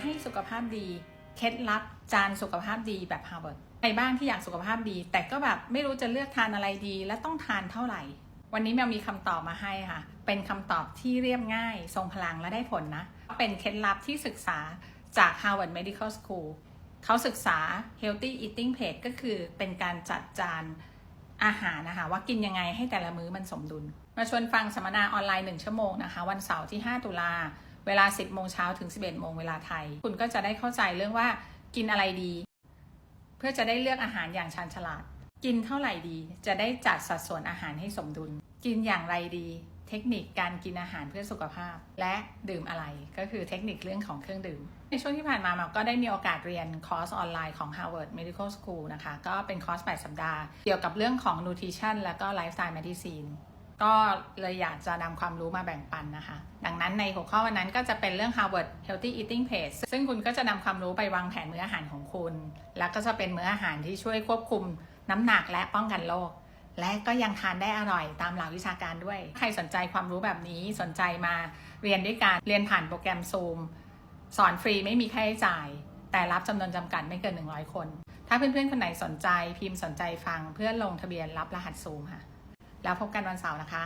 ให้สุขภาพดี เคล็ดลับจานสุขภาพดีแบบฮาร์วาร์ดใครบ้างที่อยากสุขภาพดี แต่ก็แบบไม่รู้จะเลือกทานอะไรดี และต้องทานเท่าไหร่ วันนี้แมวมีคำตอบมาให้ค่ะ เป็นคำตอบที่เรียบง่าย ทรงพลังและได้ผลนะ เป็นเคล็ดลับที่ศึกษาจาก Harvard Medical School เขาศึกษา healthy eating plate ก็คือเป็นการจัดจานอาหารนะคะ ว่ากินยังไงให้แต่ละมื้อมันสมดุล มาชวนฟังสัมมนาออนไลน์ 1 ชั่วโมงนะคะ วันเสาร์ที่ 5 ตุลา เวลา 10 โมงเช้าถึง 11 โมงเวลาไทย คุณก็จะได้เข้าใจเรื่องว่ากินอะไรดี เพื่อจะได้เลือกอาหารอย่างชาญฉลาด กินเท่าไหร่ดี จะได้จัดสัดส่วนอาหารให้สมดุล กินอย่างไรดี เทคนิคการกินอาหารเพื่อสุขภาพ และดื่มอะไรก็คือเทคนิคเรื่องของเครื่องดื่ม ในช่วงที่ผ่านมามาก็ได้มีโอกาสเรียนคอร์สออนไลน์ของ Harvard Medical School นะคะ ก็เป็นคอร์ส8สัปดาห์ เกี่ยวกับเรื่องของ nutrition แล้วก็ lifestyle medicine ก็เลยอยากจะนำความรู้มาแบ่งปันนะคะ ดังนั้นในหัวข้อวันนั้นก็จะเป็นเรื่อง Harvard Healthy Eating Page ซึ่งคุณก็จะนำความรู้ไปวางแผนมื้ออาหารของคุณ แล้วก็จะเป็นมื้ออาหารที่ช่วยควบคุมน้ำหนักและป้องกันโรคและก็ยังทานได้อร่อยตามหลักวิชาการด้วย ใครสนใจความรู้แบบนี้สนใจมาเรียนด้วยการเรียนผ่านโปรแกรม Zoom สอนฟรีไม่มีค่าใช้จ่าย แต่รับจำนวนจำกัดไม่เกิน 100 คน ถ้าเพื่อนๆ คนไหนสนใจพิมพ์สนใจฟังเพื่อลงทะเบียนรับรหัส Zoom ค่ะ แล้วพบกันวันเสาร์นะคะ